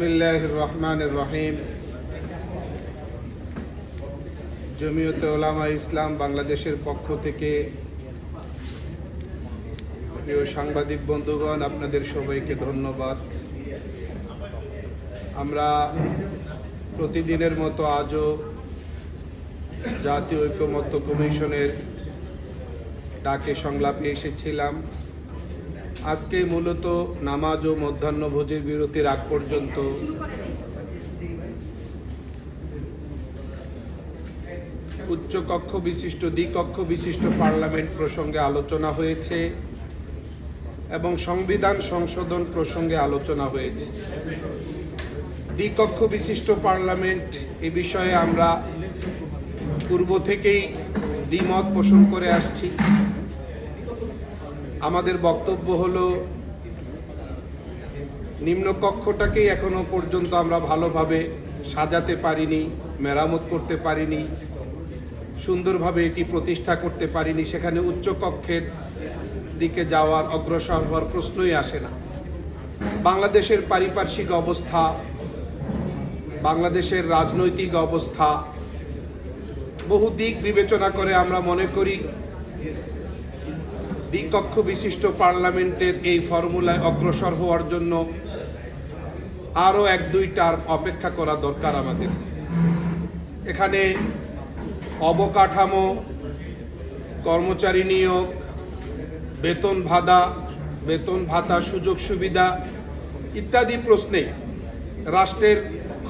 বিসমিল্লাহ রহমান রহিম। জমিয়তে ওলামা ইসলাম বাংলাদেশের পক্ষ থেকে প্রিয় সাংবাদিক বন্ধুগণ, আপনাদের সবাইকে ধন্যবাদ। আমরা প্রতিদিনের মতো আজও জাতীয় ঐক্যমত্য কমিশনের ডাকে সংলাপে এসেছিলাম। আজকে মূলত নামাজ ও মধ্যাহ্নভোজের বিরতির আগ পর্যন্ত উচ্চকক্ষ বিশিষ্ট, দ্বিকক্ষ বিশিষ্ট পার্লামেন্ট প্রসঙ্গে আলোচনা হয়েছে এবং সংবিধান সংশোধন প্রসঙ্গে আলোচনা হয়েছে। দ্বিকক্ষ বিশিষ্ট পার্লামেন্ট এ বিষয়ে আমরা পূর্ব থেকেই দ্বিমত পোষণ করে আসছি। আমাদের বক্তব্য হলো নিম্নকক্ষটাকেই এখনও পর্যন্ত আমরা ভালোভাবে সাজাতে পারিনি, মেরামত করতে পারিনি, সুন্দরভাবে এটি প্রতিষ্ঠা করতে পারিনি, সেখানে উচ্চকক্ষের দিকে যাওয়ার অগ্রসর হওয়ার প্রশ্নই আসে না। বাংলাদেশের পারিপার্শ্বিক অবস্থা, বাংলাদেশের রাজনৈতিক অবস্থা, বহু দিক বিবেচনা করে আমরা মনে করি দ্বিকক্ষ বিশিষ্ট পার্লামেন্টের এই ফর্মুলায় অগ্রসর হওয়ার জন্য আরও এক দুই টার্ম অপেক্ষা করা দরকার আমাদের। এখানে অবকাঠামো, কর্মচারী নিয়োগ, বেতন ভাতা বেতন ভাতা সুযোগ সুবিধা ইত্যাদি প্রশ্নে রাষ্ট্রের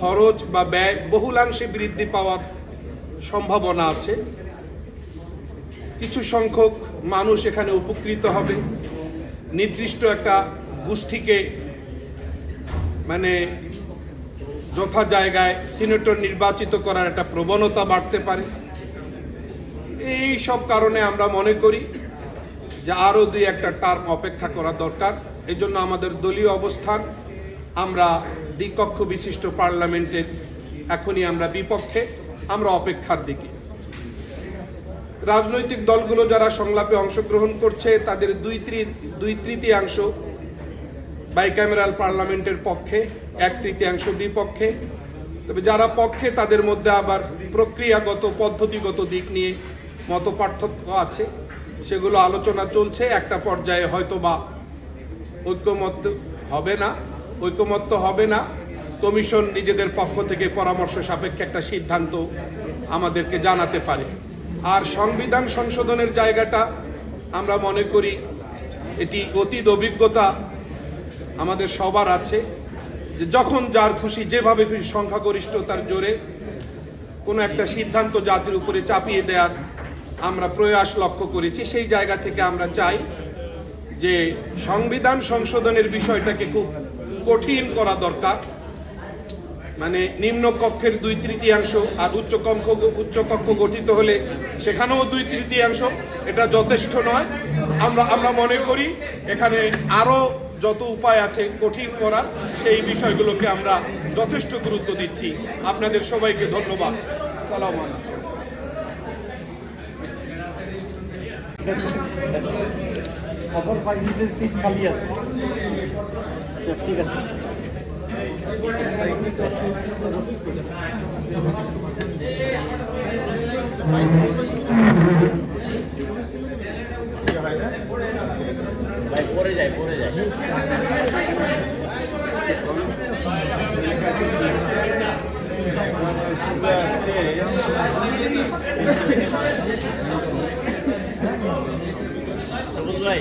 খরচ বা ব্যয় বহুলাংশে বৃদ্ধি পাওয়ার সম্ভাবনা আছে। কিছু সংখ্যক মানুষ এখানে উপকৃত হবে। নির্দিষ্ট একটা গোষ্ঠীকে মানে যথা জায়গায় সিনেটর নির্বাচিত করার একটা প্রবণতা বাড়তে পারে। এই সব কারণে আমরা মনে করি যে আরও দুই একটা টার্ম অপেক্ষা করা দরকার। এই জন্য আমাদের দলীয় অবস্থান, আমরা দ্বিকক্ষ বিশিষ্ট পার্লামেন্টের, এখনই আমরা বিপক্ষে, আমরা অপেক্ষার দিকে। রাজনৈতিক দলগুলো যারা সংলাপে অংশগ্রহণ করছে, তাদের দুই দুই তৃতীয়াংশ বাইক্যামেরাল পার্লামেন্টের পক্ষে, এক তৃতীয়াংশ বিপক্ষে। তবে যারা পক্ষে, তাদের মধ্যে আবার প্রক্রিয়াগত, পদ্ধতিগত দিক নিয়ে মত পার্থক্য আছে। সেগুলো আলোচনা চলছে, একটা পর্যায়ে হয়তো বা ঐক্যমত্য হবে না। ঐক্যমত্য হবে না। কমিশন নিজেদের পক্ষ থেকে পরামর্শ সাপেক্ষে একটা সিদ্ধান্ত আমাদেরকে জানাতে পারে। আর সংবিধান সংশোধনের জায়গাটা আমরা মনে করি এটি অতীত অভিজ্ঞতা আমাদের সবার আছে, যে যখন যার খুশি, যেভাবে খুশি, সংখ্যাগরিষ্ঠতার জোরে কোনো একটা সিদ্ধান্ত জাতির উপরে চাপিয়ে দেওয়ার আমরা প্রয়াস লক্ষ্য করেছি। সেই জায়গা থেকে আমরা চাই যে সংবিধান সংশোধনের বিষয়টাকে খুব কঠিন করা দরকার। মানে নিম্ন কক্ষের দুই তৃতীয়াংশ আর উচ্চ কক্ষ উচ্চ কক্ষ গঠিত হলে সেখানেও দুই তৃতীয়াংশ। এটা যথেষ্ট নয়। আমরা আমরা মনে করি এখানে আরও যত উপায় আছে কঠিন করার সেই বিষয়গুলোকে আমরা যথেষ্ট গুরুত্ব দিচ্ছি। আপনাদের সবাইকে ধন্যবাদ। সালাম আলাইকুম। খবর পাইছি যে সিট খালি আছে। তো ঠিক আছে। ভাই পড়ে যায় পড়ে যায় ভাই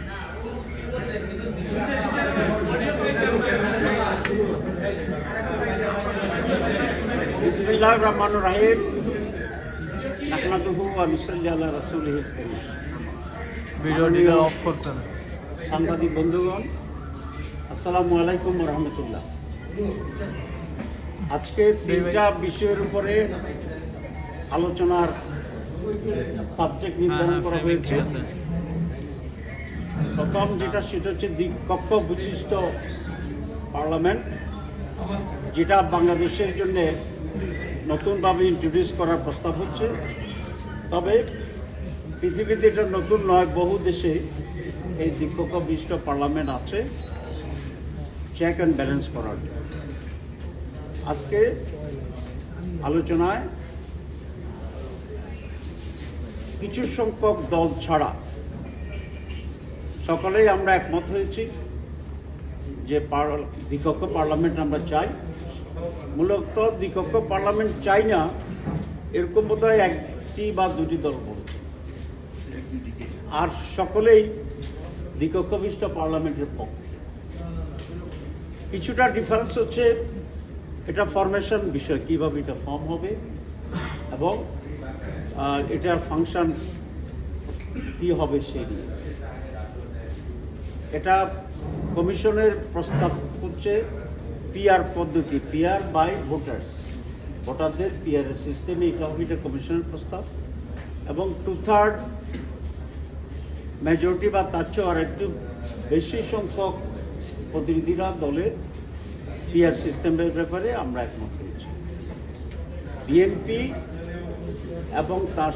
বিসমিল্লাহ রহমান রাহিম ওয়া অফ করছেন সাংবাদিক বন্ধুগণ আসসালামু আলাইকুম রহমতুল্লাহ আজকে তিনটা বিষয়ের উপরে আলোচনার সাবজেক্ট নির্ধারণ করা হয়েছে প্রথম যেটা সেটা হচ্ছে দ্বিকক্ষ বিশিষ্ট পার্লামেন্ট যেটা বাংলাদেশের জন্য নতুনভাবে ইন্ট্রোডিউস করার প্রস্তাব হচ্ছে। তবে পৃথিবীতে এটা নতুন নয়, বহু দেশে এই দ্বিকক্ষ বিশিষ্ট পার্লামেন্ট আছে চেক অ্যান্ড ব্যালেন্স করার। আজকে আলোচনায় কিছু সংখ্যক দল ছাড়া সকলেই আমরা একমত হয়েছি যে দ্বিকক্ষ পার্লামেন্ট আমরা চাই। মূলত দ্বিকক্ষ পার্লামেন্ট চাই না, এরকম বোধহয় একটি বা দুটি দল বলছে আর সকলেই দ্বিকক্ষ বিশিষ্ট পার্লামেন্টের পক্ষে। কিছুটা ডিফারেন্স হচ্ছে এটা ফরমেশন বিষয়, কীভাবে এটা ফর্ম হবে এবং এটার ফাংশন কি হবে সেই নিয়ে। এটা কমিশনের প্রস্তাব হচ্ছে পিআর পদ্ধতি পিআর বাই ভোটার্স ভোটারদের পিআর সিস্টেমে এটা হবে এটা কমিশনের প্রস্তাব। এবং টু থার্ড মেজরিটি বা তার চেয়ে আর একটু বেশি সংখ্যক প্রতিনিধিরা দলের পিআর সিস্টেমের ব্যাপারে আমরা একমত হয়েছি। বিএনপি এবং তার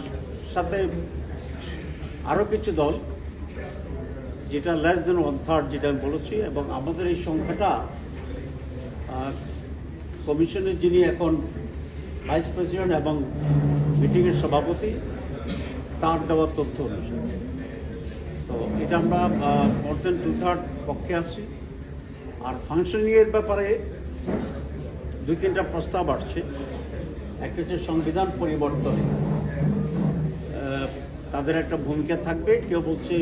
সাথে আরও কিছু দল, যেটা লেস দেন ওয়ান থার্ড যেটা আমি বলেছি, এবং আমাদের এই সংখ্যাটা কমিশনের যিনি এখন ভাইস প্রেসিডেন্ট এবং মিটিংয়ের সভাপতি, তার দেওয়া তথ্য অনুসারে। তো এটা আমরা মোর দেন টু থার্ড পক্ষে আসছি। আর ফাংশনিংয়ের ব্যাপারে দুই তিনটা প্রস্তাব আসছে। একটা হচ্ছে সংবিধান পরিবর্তন। তাদের একটা ভূমিকা থাকবে। কেউ বলছে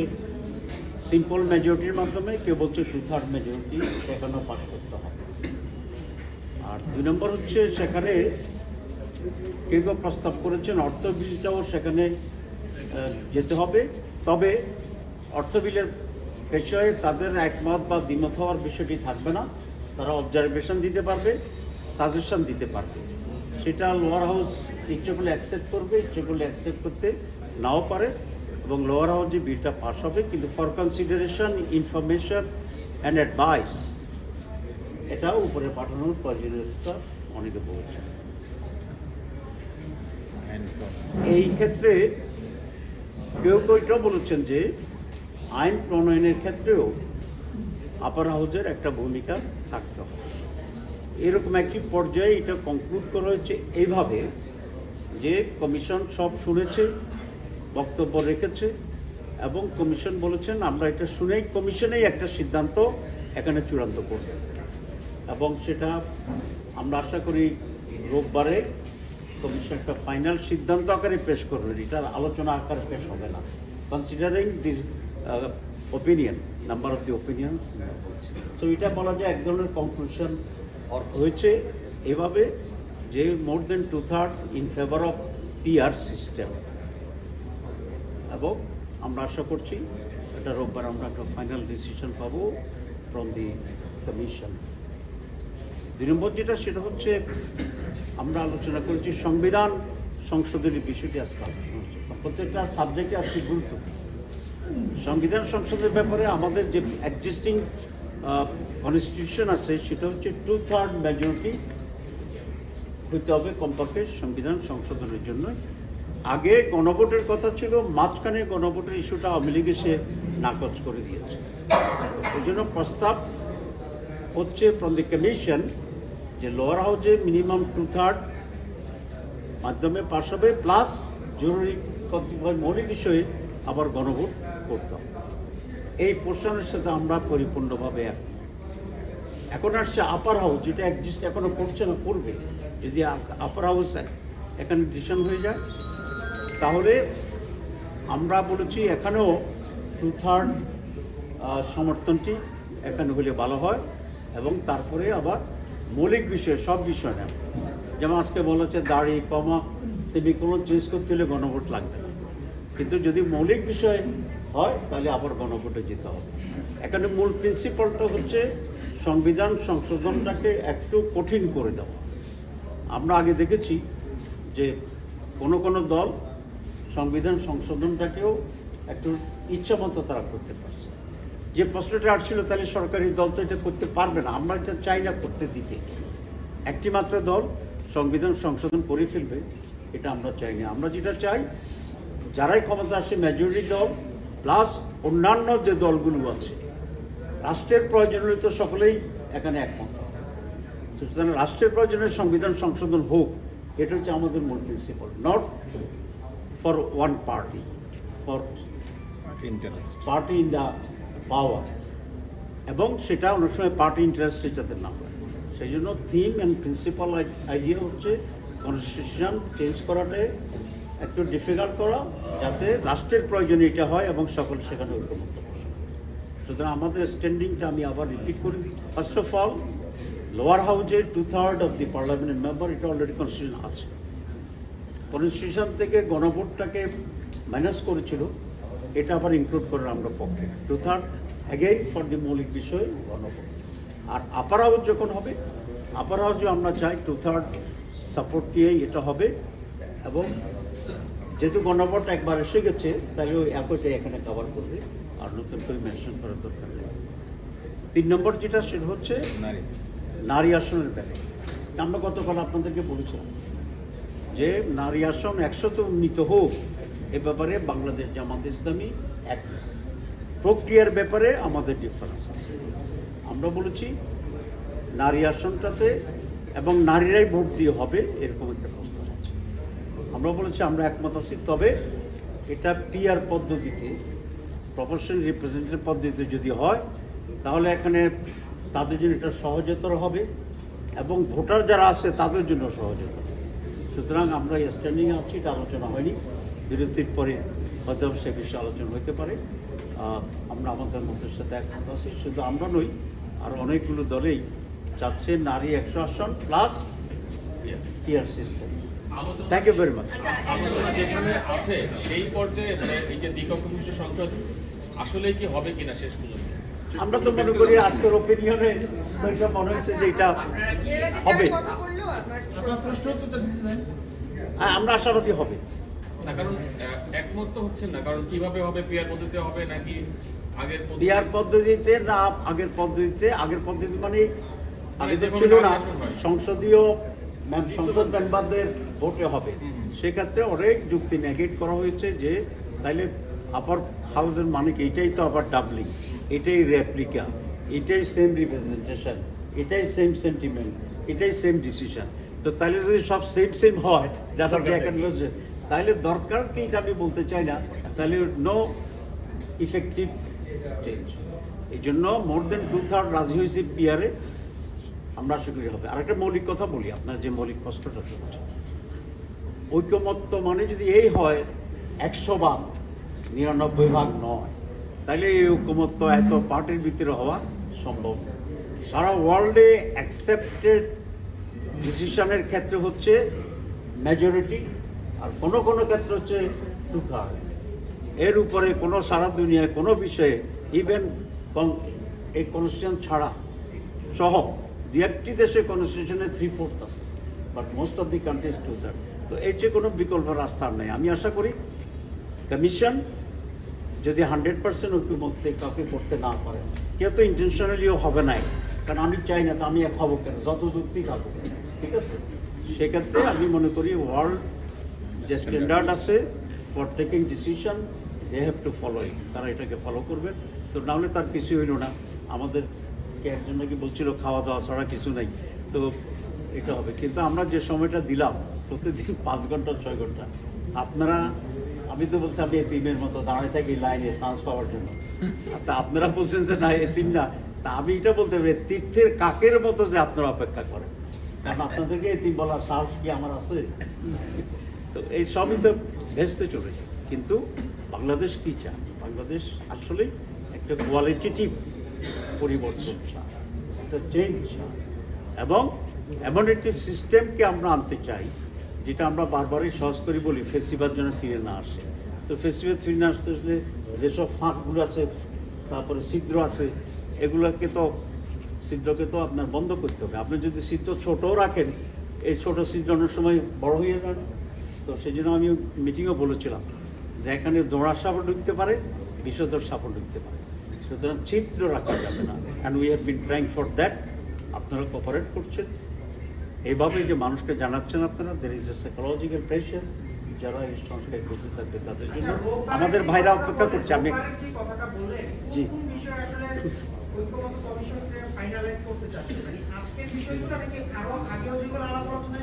সিম্পল মেজরিটির মাধ্যমে, কেউ বলছে টু থার্ড মেজরিটি সেখানেও পাস করতে হবে। আর দুই নম্বর হচ্ছে সেখানে কেউ কেউ প্রস্তাব করেছেন অর্থ বিলটাও সেখানে যেতে হবে। তবে অর্থ বিলের বিষয়ে তাদের একমত বা দ্বিমত হওয়ার বিষয়টি থাকবে না। তারা অবজারভেশন দিতে পারবে সাজেশন দিতে পারবে। সেটা লোয়ার হাউস ইচ্ছে করলে অ্যাকসেপ্ট করবে, ইচ্ছে অ্যাকসেপ্ট করতে নাও পারে এবং লোয়ার হাউসে বিলটা পাস হবে, কিন্তু for consideration information and advice এটাও উপরে পাঠানোর প্রয়োজনীয়তা অনেকে বলছে। এই ক্ষেত্রে কেউ কেউ এটাও বলেছেন যে আইন প্রণয়নের ক্ষেত্রেও আপার হাউজের একটা ভূমিকা থাকতে হবে। এরকম একটি পর্যায়ে এটা কনক্লুড করা হয়েছে এইভাবে যে কমিশন সব শুনেছে, বক্তব্য রেখেছে এবং কমিশন বলেছেন, আমরা এটা শুনেই কমিশনেই একটা সিদ্ধান্ত এখানে চূড়ান্ত করবে। এবং সেটা আমরা আশা করি রোববারে কমিশন একটা ফাইনাল সিদ্ধান্ত আকারে পেশ করবেন এটা আলোচনা আকারে পেশ হবে না। Considering the opinion number of the opinion so এটা বলা যায় এক ধরনের কনক্লুশন হয়েছে। এভাবে যে more than two third in favour of PR system এবং আমরা আশা করছি এটা রোববার আমরা একটা ফাইনাল ডিসিশন পাবো ফ্রম দি কমিশন দুই নম্বর যেটা, সেটা হচ্ছে আমরা আলোচনা করেছি সংবিধান সংশোধনের বিষয়টি আজকে। প্রত্যেকটা সাবজেক্টে আজকে গুরুত্বপূর্ণ সংবিধান সংসদের ব্যাপারে আমাদের যে এক্সিস্টিং কনস্টিটিউশন আছে, সেটা হচ্ছে টু থার্ড মেজরিটি হইতে হবে কমপক্ষে সংবিধান সংশোধনের জন্য। আগে গণভোটের কথা ছিল, মাঝখানে গণভোটের ইস্যুটা আওয়ামী লীগ এসে নাকচ করে দিয়েছে। এই জন্য প্রস্তাব হচ্ছে ফ্রম দি কমিশন যে লোয়ার হাউসে মিনিমাম টু থার্ড মাধ্যমে পাশ হবে প্লাস জরুরি কতিপয় মৌলিক বিষয়ে আবার গণভোট করতে এই পোর্শনের সাথে আমরা পরিপূর্ণভাবে একমত। এখন আসছে আপার হাউস যেটা একজিস্ট এখনও করছে না, করবে। যদি আপার হাউস এখানে ডিসিশন হয়ে যায়, তাহলে আমরা বলেছি এখানেও টু থার্ড সমর্থনটি এখানে হলে ভালো হয়। এবং তারপরে আবার মৌলিক বিষয়, সব বিষয় না যেমন আজকে বলা হচ্ছে দাড়ি, কমা সেমিকোলন চেঞ্জ করতে হলে গণভোট লাগবে না। কিন্তু যদি মৌলিক বিষয় হয়, তাহলে আবার গণভোটে যেতে হবে। এখানে মূল প্রিন্সিপালটা হচ্ছে সংবিধান সংশোধনটাকে একটু কঠিন করে দেওয়া। আমরা আগে দেখেছি যে কোনো কোনো দল সংবিধান সংশোধনটাকেও একটু ইচ্ছামতো তারা করতে পারছে। যে প্রশ্নটা আসছিল তাহলে সরকারি দল তো এটা করতে পারবে না। আমরা এটা চাই না করতে দিতে। একটি মাত্র দল সংবিধান সংশোধন করে ফেলবে এটা আমরা চাই না। আমরা যেটা চাই যারাই ক্ষমতা আসে মেজরিটি দল প্লাস অন্যান্য যে দলগুলো আছে রাষ্ট্রের প্রয়োজন হলে তো সকলেই এখানে একমত। সুতরাং রাষ্ট্রের প্রয়োজনে সংবিধান সংশোধন হোক এটা হচ্ছে আমাদের মূল principal not for one party for party in the power এবং সেটা অনেক সময় পার্টি ইন্টারেস্টে যাতে না হয়। সেই জন্য থিম অ্যান্ড প্রিন্সিপাল আইডিয়া হচ্ছে কনস্টিটিউশন চেঞ্জ করাটাই একটু ডিফিকাল্ট করা, যাতে রাষ্ট্রের প্রয়োজনে এটা হয় এবং সকল সেখানে ঐক্যমত্য বসে সুতরাং আমাদের স্ট্যান্ডিংটা আমি আবার রিপিট করে দিই। ফার্স্ট অফ অল লোয়ার হাউজে টু থার্ড অফ দি পার্লামেন্টের মেম্বার এটা অলরেডি কনস্টিটিউশন আছে। কনস্টিটিউশন থেকে গণভোটটাকে মাইনাস করেছিল। এটা আবার ইনক্লুড করার আমরা পক্ষে। Two third again for the মৌলিক বিষয় গণভোট আর আপার হাউস যখন হবে আপার হাউসে আমরা চাই টু থার্ড সাপোর্ট দিয়েই এটা হবে। এবং যেহেতু গণভোট একবার এসে গেছে তাহলে ওই একইটাই এখানে কভার করবে। আর নতুন করে মেনশন করার দরকার নেই। তিন নম্বর যেটা সেটা হচ্ছে নারী। নারী আসনের ব্যাপারে। আমরা গতকাল আপনাদেরকে বলেছিলাম যে নারী আসন একশো তো উন্নীত হোক এ ব্যাপারে বাংলাদেশ জামাত ইসলামী এক প্রক্রিয়ার ব্যাপারে আমাদের ডিফারেন্স আছে আমরা বলেছি, নারী আসনটাতে এবং নারীরাই ভোট দিয়ে হবে, এরকম একটা প্রস্তাব আছে আমরা বলেছি, আমরা একমত আছি, তবে এটা পিআর পদ্ধতিতে প্রফেশনাল রিপ্রেজেন্টেটিভ পদ্ধতিতে যদি হয়, তাহলে এখানে তাদের জন্য এটা সহজতর হবে এবং ভোটার যারা আছে, তাদের জন্য সহজতর। সুতরাং আমরা স্ট্যান্ডিং আছি এটা আলোচনা হয়নি। বিরতির পরে হয়তো সে বিষয়ে আলোচনা হতে পারে। আমরা আমাদের মতের সাথে একমত আছি শুধু আমরা নই আর অনেকগুলো দলেই চাচ্ছে নারী একশো আসন plus tier system thank you very much আচ্ছা যেখানে আছে সেই পর্যায়ে মানে এই যে দ্বিকক্ষ সংসদ আসলে কি হবে কিনা শেষ পর্যন্ত? আমরা তো মনে করি আজকের ওপিনিয়নে মনে হচ্ছে যে এটা হবে। যারা কথা বলল আপনার হ্যাঁ, আমরা আশাবাদী হবে। না কারণ একমত তো হচ্ছেন না। কারণ কীভাবে হবে পিয়ার পদ্ধতিতে হবে নাকি আগের পদ্ধতি- পদ্ধতিতে না আগের পদ্ধতিতে। আগের পদ্ধতি মানে আগে তো ছিল না। সংসদীয় ম্যাম- সংসদ মেম্বারদের ভোটে হবে। সেক্ষেত্রে অনেক যুক্তি নেগেট করা হয়েছে যে তাইলে আপার হাউসের মানে কি এটাই তো আবার ডাবলিং এটাই রেপ্লিকা এটাই সেম রিপ্রেজেন্টেশন এটাই সেম সেন্টিমেন্ট এটাই সেম ডিসিশন তো তাহলে যদি সব সেম সেম হয় যারা তাহলে দরকার কি এটা আমি বলতে চাই না? তাহলে নো ইফেক্টিভ চেঞ্জ এই জন্য মোর দেন টু থার্ড রাজি হয়েছে পিয়ারে আমরা আশা করি হবে। আরেকটা মৌলিক কথা বলি আপনার যে মৌলিক প্রশ্নটা শুনছেন ঐক্যমত্য মানে যদি এই হয় একশো ভাগ নিরানব্বই ভাগ নয়। তাহলে এই ঐক্যমত্য এত পার্টির ভিতরে হওয়া সম্ভব। সারা ওয়ার্ল্ডে অ্যাকসেপ্টেড ডিসিশনের ক্ষেত্রে হচ্ছে মেজরিটি আর কোনো কোনো ক্ষেত্রে হচ্ছে টু থার্ড এর উপরে কোনো সারা দুনিয়ায়, কোনো বিষয়ে ইভেন এই কনস্টিটিউশন ছাড়া সহ দু একটি দেশে কনস্টিটিউশনে থ্রি ফোর্থ আছে। But most of the countries two third তো এর চেয়ে কোনো বিকল্প রাস্তা নেই। আমি আশা করি কমিশন যদি হান্ড্রেড পার্সেন্ট ঐক্যমত্যে কাউকে করতে না পারে, কেউ তো ইন্টেনশনালিও হবে না কারণ আমি চাই না তো আমি এক হব কেন? যত যুক্তি থাকুক। ঠিক আছে? সেক্ষেত্রে আমি মনে করি ওয়ার্ল্ড যে স্ট্যান্ডার্ড আছে for taking decision they have to follow it তারা এটাকে ফলো করবেন তো নাহলে তার কিছু হইল না। আমাদের একজন নাকি বলছিল, খাওয়া দাওয়া ছাড়া কিছু নাই। তো এটা হবে। কিন্তু আমরা যে সময়টা দিলাম, প্রতিদিন পাঁচ ঘণ্টা, ছয় ঘণ্টা, আপনারা আমি তো বলছি আমি এতিমের মতো দাঁড়ায় থাকি লাইনে চান্স পাওয়ার জন্য। তা আপনারা বলছেন যে না, এতিম না। তা আমি এটা বলতে পারি, তীর্থের কাকের মতো যে আপনারা অপেক্ষা করেন। কারণ আপনাদেরকে এতিম বলার সাহস কি আমার আছে? তো এই সবই তো ভেস্তে চলেছে। কিন্তু বাংলাদেশ কি চায়? বাংলাদেশ আসলে একটা কোয়ালিটেটিভ পরিবর্তন চায়, একটা চেঞ্জ চায়। এবং এমন একটি সিস্টেমকে আমরা আনতে চাই যেটা আমরা বারবারই সহজ করে বলি, ফেস্টিভাল যেন ফিরে না আসে। তো ফেস্টিভ্যাল ফিরে না আসতে আসলে যেসব ফাঁকগুলো আছে, তারপরে ছিদ্র আছে, এগুলোকে তো, ছিদ্রকে তো আপনার বন্ধ করতে হবে। আপনি যদি ছিদ্র ছোটও রাখেন, এই ছোট ছিদ্র অনেক সময় বড় হয়ে যান তো সেই জন্য আমি মিটিংও বলেছিলাম যে এখানে দোড়া সাপও ঢুকতে পারে বিষধর সাপও ঢুকতে পারে। সুতরাং ছিদ্র রাখা যাবে না। And we have been trying for that আপনারা কোপারেট করছেন। এইভাবে যে মানুষকে জানাচ্ছেন আপনারা there is a psychological pressure যারা এই সংস্থায় করতে থাকবে তাদের জন্য আমাদের ভাইরা অপেক্ষা করছে আমি জি। কোন কোন বিষয় আসলে ঐক্যমত্য কমিশনকে finalize করতে চাচ্ছে? মানে আজকের বিষয়গুলো নাকি আরও আগেও যেগুলো আলাপ আলোচনা